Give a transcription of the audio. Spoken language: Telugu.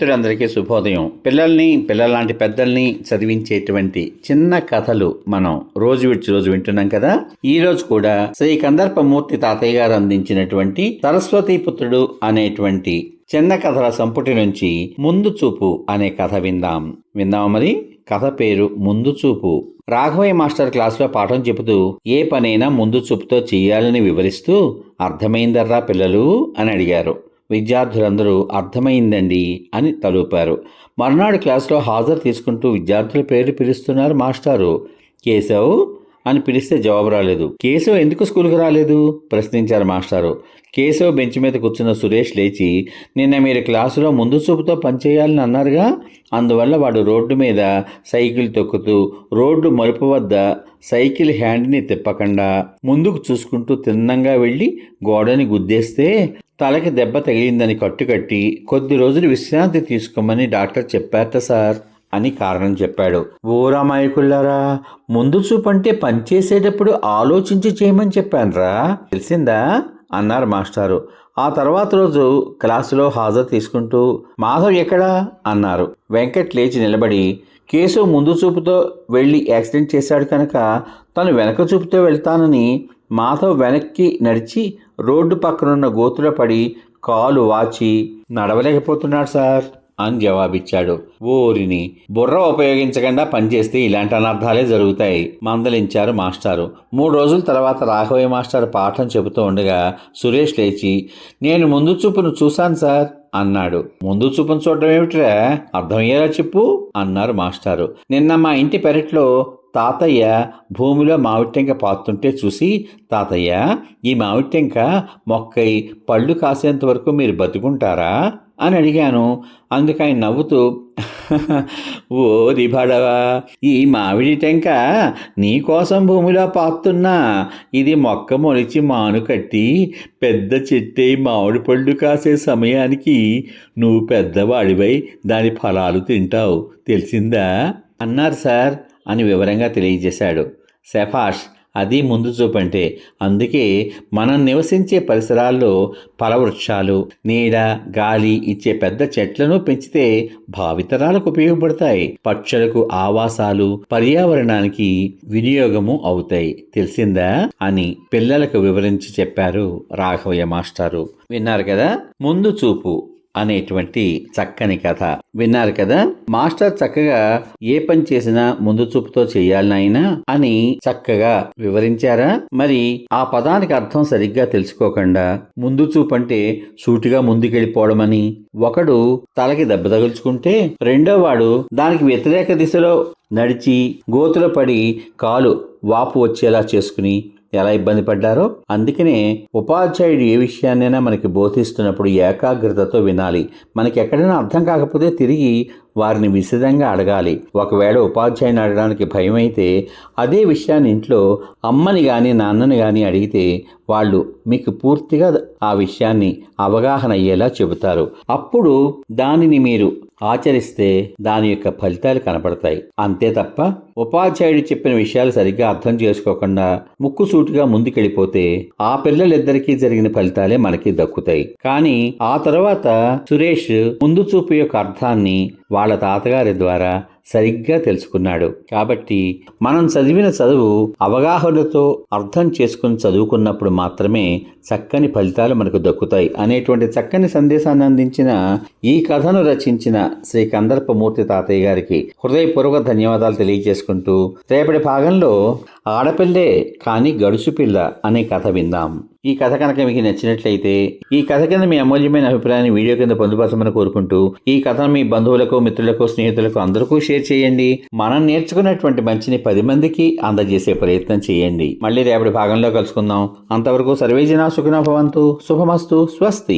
మిత్రులందరికీ శుభోదయం. పిల్లల్ని పిల్లలాంటి పెద్దల్ని చదివించేటువంటి చిన్న కథలు మనం రోజు విడిచి రోజు వింటున్నాం కదా. ఈ రోజు కూడా శ్రీ కందర్పమూర్తి తాతయ్య గారు అందించినటువంటి సరస్వతి పుత్రుడు అనేటువంటి చిన్న కథల సంపుటి నుంచి ముందు చూపు అనే కథ విందాం. విందాం మరి? కథ పేరు ముందు చూపు. రాఘవయ్య మాస్టర్ క్లాసులో పాఠం చెబుతూ ఏ పనైనా ముందు చూపుతో చేయాలని వివరిస్తూ అర్థమైందర్రా పిల్లలు? అని అడిగారు. విద్యార్థులందరూ అర్థమైందండి అని తలూపారు. మర్నాడు క్లాసులో హాజరు తీసుకుంటూ విద్యార్థుల పేర్లు పిలుస్తున్నారు మాస్టారు. కేశవ్ అని పిలిస్తే జవాబు రాలేదు. కేశవ్ ఎందుకు స్కూల్కి రాలేదు? ప్రశ్నించారు మాస్టారు. కేశవ్ బెంచ్ మీద కూర్చున్న సురేష్ లేచి నిన్న మీరు క్లాసులో ముందు చూపుతో పనిచేయాలని అన్నారుగా? అందువల్ల వాడు రోడ్డు మీద సైకిల్ తొక్కుతూ రోడ్డు మలుపు వద్ద సైకిల్ హ్యాండ్ని తిప్పకుండా ముందుకు చూసుకుంటూ తిన్నంగా వెళ్ళి గోడని గుద్దేస్తే తలకి దెబ్బ తగిలిందని కట్టుకట్టి కొద్ది రోజులు విశ్రాంతి తీసుకోమని డాక్టర్ చెప్పారట సార్. అని కారణం చెప్పాడు. ఊరామాయకుల్లారా ముందు చూపంటే పనిచేసేటప్పుడు ఆలోచించి చేయమని చెప్పానురా తెలిసిందా? అన్నారు మాస్టారు. ఆ తర్వాత రోజు క్లాసులో హాజరు తీసుకుంటూ మాధవ్ ఎక్కడా? అన్నారు. వెంకట్ లేచి నిలబడి కేసు ముందు చూపుతో వెళ్ళి యాక్సిడెంట్ చేశాడు కనుక తను వెనక చూపుతో వెళ్తానని మాధవ్ వెనక్కి నడిచి రోడ్డు పక్కనున్న గోతులో పడి కాలు వాచి నడవలేకపోతున్నాడు సార్. అని జవాబిచ్చాడు. ఓరిని బుర్ర ఉపయోగించకుండా పనిచేస్తే ఇలాంటి అనర్థాలే జరుగుతాయి మందలించారు మాస్టారు. మూడు రోజుల తర్వాత రాఘవయ్య మాస్టర్ పాఠం చెబుతూ ఉండగా సురేష్ లేచి నేను ముందు చూపును చూశాను సార్ అన్నాడు. ముందు చూపును చూడడం ఏమిట్రా? అర్థమయ్యేలా చెప్పు అన్నారు మాస్టారు. నిన్న మా ఇంటి పెరట్లో తాతయ్య భూమిలో మామిటెంక పాతుంటే చూసి తాతయ్య ఈ మామిటెంక మొక్కై పళ్ళు కాసేంత వరకు మీరు బతుకుంటారా? అని అడిగాను. అందుకు ఆయన నవ్వుతూ ఓరి భడవా ఈ మామిడి టెంక నీకోసం భూమిలో పాతున్నా. ఇది మొక్క మొలిచి మాను కట్టి పెద్ద చెట్టే మామిడి పళ్ళు కాసే సమయానికి నువ్వు పెద్దవాడివై దాని ఫలాలు తింటావు. తెలిసిందా? అన్నారు సార్. అని వివరంగా తెలియజేశాడు. సెఫాష్ అది ముందు చూపంటే. అందుకే మనం నివసించే పరిసరాల్లో ఫలవృక్షాలు నీడ గాలి ఇచ్చే పెద్ద చెట్లను పెంచితే భావితరాలకు ఉపయోగపడతాయి. పక్షులకు ఆవాసాలు పర్యావరణానికి వినియోగము అవుతాయి. తెలిసిందా? అని పిల్లలకు వివరించి చెప్పారు రాఘవయ్య మాస్టారు. విన్నారు కదా? ముందు చూపు. అనేటువంటి చక్కని కథ. విన్నారు కదా? మాస్టర్ చక్కగా ఏ పని చేసినా ముందు చూపుతో చేయాలి నాయనా అని చక్కగా వివరించారా? మరి ఆ పదానికి అర్థం సరిగ్గా తెలుసుకోకుండా ముందు చూపు అంటే సూటిగా ముందుకెళ్ళిపోవడం అని ఒకడు తలకి దెబ్బ తగులుచుకుంటే రెండో వాడు దానికి వ్యతిరేక దిశలో నడిచి గోతులో పడి కాలు వాపు వచ్చేలా చేసుకుని ఎలా ఇబ్బంది పడ్డారో అందుకనే ఉపాధ్యాయుడు ఏ విషయాన్నైనా మనకి బోధిస్తున్నప్పుడు ఏకాగ్రతతో వినాలి. మనకి ఎక్కడైనా అర్థం కాకపోతే తిరిగి వారిని విశదంగా అడగాలి. ఒకవేళ ఉపాధ్యాయుని అడగడానికి భయమైతే అదే విషయాన్ని ఇంట్లో అమ్మని కానీ నాన్నని కానీ అడిగితే వాళ్ళు మీకు పూర్తిగా ఆ విషయాన్ని అవగాహన అయ్యేలా చెబుతారు. అప్పుడు దానిని మీరు ఆచరిస్తే దాని యొక్క ఫలితాలు కనపడతాయి. అంతే తప్ప ఉపాధ్యాయుడు చెప్పిన విషయాలు సరిగ్గా అర్థం చేసుకోకుండా ముక్కుసూటిగా ముందుకెళ్ళిపోతే ఆ పిల్లలిద్దరికీ జరిగిన ఫలితాలే మనకి దక్కుతాయి. కానీ ఆ తర్వాత సురేష్ ముందు చూపు యొక్క అర్థాన్ని వాళ్ళ తాతగారి ద్వారా సరిగ్గా తెలుసుకున్నాడు. కాబట్టి మనం చదివిన చదువు అవగాహనతో అర్థం చేసుకుని చదువుకున్నప్పుడు మాత్రమే చక్కని ఫలితాలు మనకు దక్కుతాయి. అనేటువంటి చక్కని సందేశాన్ని అందించిన ఈ కథను రచించిన శ్రీ కందర్పమూర్తి తాతయ్య గారికి హృదయపూర్వక ధన్యవాదాలు తెలియజేసుకుంటూ రేపటి భాగంలో ఆడపిల్లే కానీ గడుసు పిల్ల అనే కథ విందాం. ఈ కథ కనుక మీకు నచ్చినట్లయితే ఈ కథ కింద మీ అమూల్యమైన అభిప్రాయాన్ని వీడియో కింద పొందుపరచమని కోరుకుంటూ ఈ కథను మీ బంధువులకు మిత్రులకు స్నేహితులకు అందరికీ షేర్ చేయండి. మనం నేర్చుకున్నటువంటి మంచిని పది మందికి అందజేసే ప్రయత్నం చేయండి. మళ్ళీ రేపటి భాగంలో కలుసుకుందాం. అంతవరకు సర్వేజన సుఖినో భవంతు. శుభమస్తు. స్వస్తి.